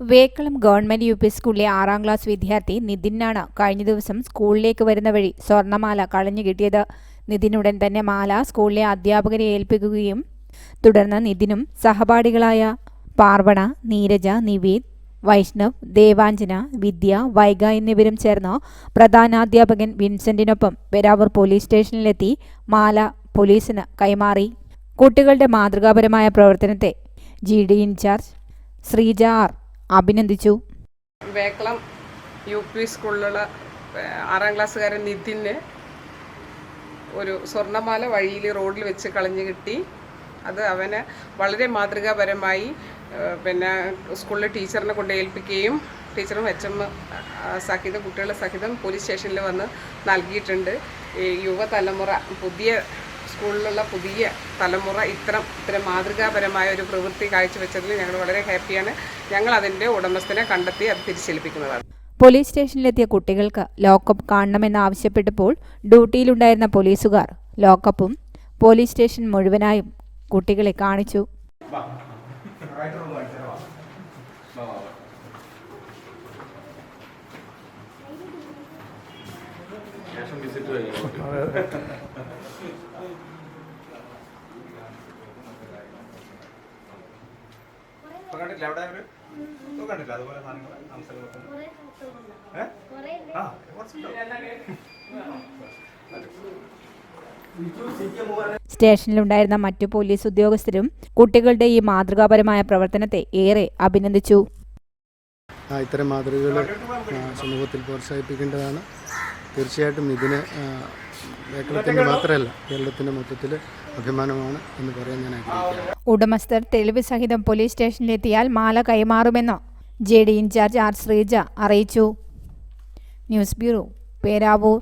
Vekkalam government U P സ്കൂളിലെ ആറാം class വിദ്യാർത്ഥി നിതിനാണ് കഴിഞ്ഞ ദിവസം സ്കൂളിലേക്ക് വരുന്ന വഴി സ്വർണമാല കളഞ്ഞു കിട്ടിയത്. നിതിനുടൻ തന്നെ മാല സ്കൂളിലെ അധ്യാപകരെ ഏൽപ്പിക്കുകയും തുടർന്ന് നിതിനും സഹപാഠികളായ പാർവണ നീരജ നിവേദ് വൈഷ്ണവ് ദേവാഞ്ജന വിദ്യ വൈഗ എന്നിവരും ചേർന്ന് പ്രധാനാധ്യാപകൻ വിൻസെന്റിനൊപ്പം പെരാവൂർ പോലീസ് സ്റ്റേഷനിലെത്തി മാല പോലീസിന് കൈമാറി. കുട്ടികളുടെ മാതൃകാപരമായ പ്രവർത്തനത്തെ G D in-charge Sreeja R. അഭിനന്ദിച്ചു. വേക്കളം യു പി സ്കൂളിലുള്ള ആറാം ക്ലാസ്സുകാരൻ നിതിന് ഒരു സ്വർണമാല വഴിയിൽ റോഡിൽ വെച്ച് കളഞ്ഞു കിട്ടി. അത് അവന് വളരെ മാതൃകാപരമായി പിന്നെ സ്കൂളിലെ ടീച്ചറിനെ കൊണ്ട് ഏൽപ്പിക്കുകയും ടീച്ചറും എച്ച് എം സഹിതം കുട്ടികളുടെ സഹിതം പോലീസ് സ്റ്റേഷനിൽ വന്ന് നൽകിയിട്ടുണ്ട്. യുവതലമുറ പുതിയ സ്കൂളിലുള്ള പുതിയ തലമുറ ഇത്തരം ഇത്തരം മാതൃകാപരമായ ഒരു പ്രവൃത്തി കാഴ്ചവെച്ചതിൽ ഞങ്ങൾ വളരെ ഹാപ്പിയാണ്. ഞങ്ങൾ അതിന്റെ ഉടമസ്ഥനെ കണ്ടെത്തി അത് തിരിച്ചേൽപ്പിക്കുന്നതാണ് പോലീസ് സ്റ്റേഷനിലെത്തിയ കുട്ടികൾക്ക് ലോക്കപ്പ് കാണണമെന്നാവശ്യപ്പെട്ടപ്പോൾ ഡ്യൂട്ടിയിലുണ്ടായിരുന്ന പോലീസുകാർ ലോക്കപ്പും പോലീസ് സ്റ്റേഷൻ മുഴുവനായും കുട്ടികളെ കാണിച്ചു. വിസിറ്റ് ഇപ്പൊ കണ്ടില്ല അവിടെ ഒരു ഇപ്പൊ കണ്ടില്ല അതുപോലെ സാധനങ്ങൾ അംശങ്ങളൊക്കെ ഏ? ആ കുറച്ചുണ്ടാവും. സ്റ്റേഷനിലുണ്ടായിരുന്ന മറ്റു പോലീസ് ഉദ്യോഗസ്ഥരും കുട്ടികളുടെ ഈ മാതൃകാപരമായ പ്രവർത്തനത്തെ ഏറെ അഭിനന്ദിച്ചു. ആ, ഇത്തരം മാതൃകകൾ സമൂഹത്തിൽ പ്രോത്സാഹിപ്പിക്കേണ്ടതാണ്. തീർച്ചയായിട്ടും ഇതിന് കേരളത്തിന്റെ മാത്രമല്ല കേരളത്തിന്റെ മൊത്തത്തിൽ അഭിമാനമാണ് എന്ന് പറയാൻ ഞാൻ ആഗ്രഹിക്കുകയാണ്. ഉടമസ്ഥർ തെളിവ് സഹിതം പോലീസ് സ്റ്റേഷനിലെത്തിയാൽ മാല കൈമാറുമെന്ന് J D in-charge R Sreeja അറിയിച്ചു. News bureau Peravoor.